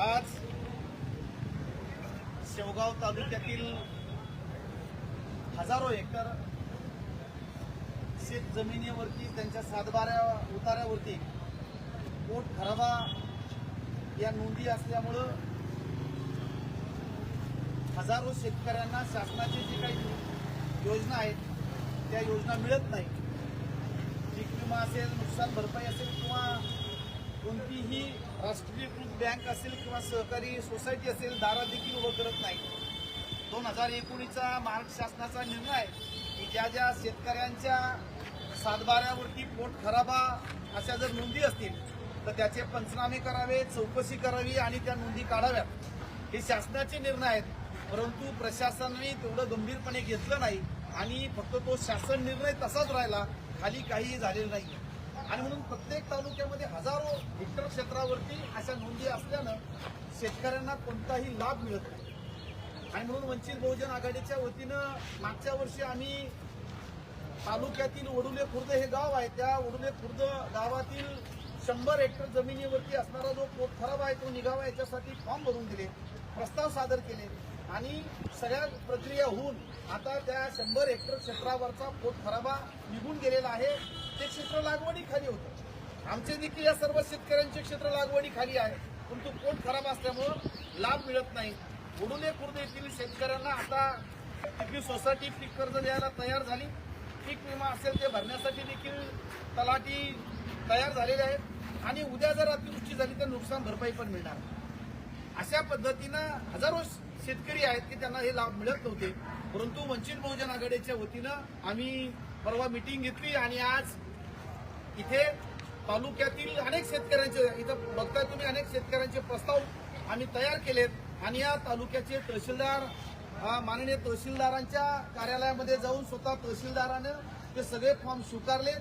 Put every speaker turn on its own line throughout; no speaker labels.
आज शेवगाव तालुक्यातील हजारो एकर शेत जमिनीवरती त्यांच्या सातबाऱ्या उताऱ्यावरती पोट खराबा या नोंदी असल्यामुळं हजारो शेतकऱ्यांना शासनाची जी काही योजना आहेत त्या योजना मिळत नाही पीक विमा असेल नुकसान भरपाई असेल किंवा कोणतीही राष्ट्रीयकृत बँक असेल किंवा सहकारी सोसायटी असेल दारा देखील उभं करत नाही. दोन हजार एकोणीसचा महाराष्ट्र शासनाचा निर्णय आहे की ज्या ज्या शेतकऱ्यांच्या सातबाऱ्यावरती पोट खराबा अशा जर नोंदी असतील तर त्याचे पंचनामे करावे चौकशी करावी आणि त्या नोंदी काढाव्यात. हे शासनाचे निर्णय आहेत परंतु प्रशासनाने तेवढं गंभीरपणे घेतलं नाही आणि फक्त तो शासन निर्णय तसाच राहिला खाली काहीही झालेलं नाही. आणि म्हणून प्रत्येक तालुक्यामध्ये हजारो हेक्टर क्षेत्रावरती अशा नोंदी असल्यानं शेतकऱ्यांना कोणताही लाभ मिळत नाही. आणि म्हणून वंचित बहुजन आघाडीच्या वतीनं मागच्या वर्षी आम्ही तालुक्यातील वडुले खुर्द हे गाव आहे त्या वडुले खुर्द गावातील शंभर हेक्टर जमिनीवरती असणारा जो पोट खराब आहे तो निघावा याच्यासाठी फॉर्म भरून दिले प्रस्ताव सादर केले आणि सगळ्या प्रक्रिया होऊन आता त्या शंभर हेक्टर क्षेत्रावरचा पोट खराबा निघून गेलेला आहे. ते क्षेत्र लागवडीखाली होतं. आमचे देखील या सर्व शेतकऱ्यांचे क्षेत्र लागवडीखाली आहे. परंतु पोट खराब असल्यामुळं लाभ मिळत नाही. उडुले खुर्द येथील शेतकऱ्यांना आता तिथली सोसायटी पीक कर्ज द्यायला तयार झाली. पीक विमा असेल ते भरण्यासाठी देखील तलाठी तयार झालेले आहेत. आणि उद्या जर अतिवृष्टी झाली तर नुकसान भरपाई पण मिळणार. अशा पद्धतीनं हजारो शेतकरी आहेत की त्यांना हे लाभ मिळत नव्हते. परंतु वंचित बहुजन आघाडीच्या वतीनं आम्ही परवा मिटिंग घेतली आणि आज इथे तालुक्यातील अनेक शेतकऱ्यांचे इथं बघताय तुम्ही अनेक शेतकऱ्यांचे प्रस्ताव आम्ही तयार केलेत. आणि या तालुक्याचे तहसीलदार माननीय तहसीलदारांच्या कार्यालयामध्ये जाऊन स्वतः तहसीलदारानं ते सगळे फॉर्म स्वीकारले.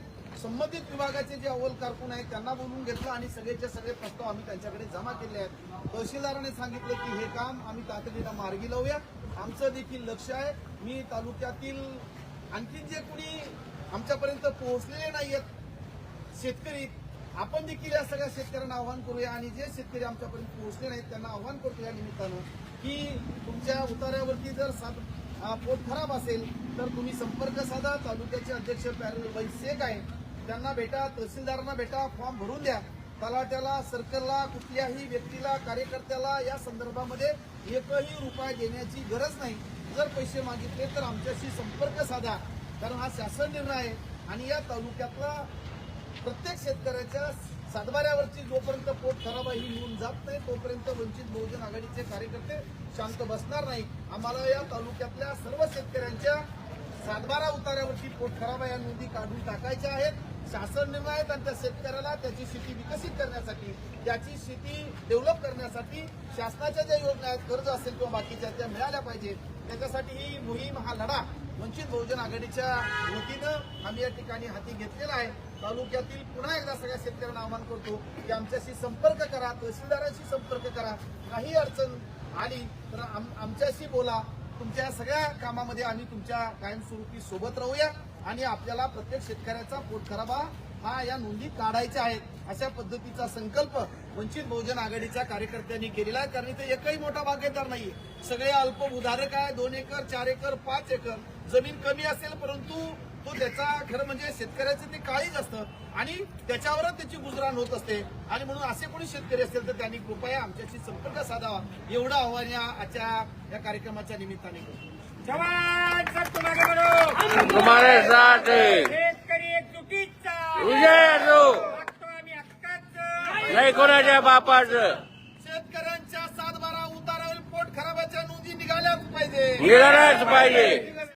संबंधित विभागाचे जे अव्वल कारकून आहेत त्यांना बोलून घेतलं आणि सगळेचे सगळे प्रस्ताव आम्ही त्यांच्याकडे जमा केले आहेत. तहसीलदाराने सांगितलं की हे काम आम्ही तातडीनं मार्गी लावूया. आमचं देखील लक्ष आहे. मी तालुक्यातील आणखी जे कुणी आमच्यापर्यंत पोहोचलेले नाही आहेत शेतकरी आपण देखील या सगळ्या शेतकऱ्यांना आव्हान करूया आणि जे शेतकरी आमच्यापर्यंत पोहोचले नाहीत त्यांना आव्हान करतो या निमित्तानं की तुमच्या उतार्यावरती जर पोट खराब असेल तर तुम्ही संपर्क साधा. तालुक्याचे अध्यक्ष पॅरलबाई शेख आहे त्यांना भेटा तहसीलदारांना भेटा फॉर्म भरून द्या. तलाट्याला सर्कलला कुठल्याही व्यक्तीला कार्यकर्त्याला या संदर्भामध्ये एकही रुपया देण्याची गरज नाही. जर पैसे मागितले तर आमच्याशी संपर्क साधा. कारण हा शासन निर्णय आहे आणि या तालुक्यातला प्रत्येक शेतकऱ्याच्या सातबाऱ्यावरची जोपर्यंत पोट खराब आहे ही नोंद जात नाही तोपर्यंत वंचित बहुजन आघाडीचे कार्यकर्ते शांत बसणार नाही आम्हाला या तालुक्यातल्या सर्व शेतकऱ्यांच्या सातबारा उतारावरची पोट खराब आहे या नोंदी काढून टाकायच्या आहेत. शासन निर्णय आहेत आणि त्या शेतकऱ्याला त्याची शेती विकसित करण्यासाठी त्याची शेती डेव्हलप करण्यासाठी शासनाच्या ज्या योजना आहेत कर्ज असेल किंवा बाकीच्या त्या मिळाल्या पाहिजेत. त्याच्यासाठी ही मोहीम हा लढा वंचित बहुजन आघाडीच्या वतीनं आम्ही या ठिकाणी हाती घेतलेला आहे. तालुक्यातील पुन्हा एकदा सगळ्या शेतकऱ्यांना आवाहन करतो की आमच्याशी संपर्क करा तहसीलदारांशी संपर्क करा. काही अडचण आली तर आम- आमच्याशी बोला. तुमच्या सगळ्या कामामध्ये आम्ही तुमच्या कायमस्वरूपी सोबत राहूया आणि आपल्याला प्रत्येक शेतकऱ्याचा पोट खराबा हा या नोंदी काढायच्या आहेत. अशा पद्धतीचा संकल्प वंचित बहुजन आघाडीच्या कार्यकर्त्यांनी केलेला आहे. कारण इथे एकही मोठा भागीदार नाहीये. सगळे अल्प उधारक आहे. दोन एकर चार एकर पाच एकर. जमीन कमी असेल परंतु तो त्याचा खरं म्हणजे शेतकऱ्याचं ते काळीच असतं. आणि त्याच्यावरच त्याची गुजराण होत असते. आणि म्हणून असे कोणी शेतकरी असतील तर त्यांनी कृपया आमच्याशी संपर्क साधावा. एवढं आव्हान या आजच्या या कार्यक्रमाच्या निमित्ताने
शेतकरी
नाही कोणाच्या बापाचं?
शेतकऱ्यांच्या सात बारा उतारावर पोट खराबाच्या नोंदी निघाल्याच पाहिजे.
निघालाच पाहिजे.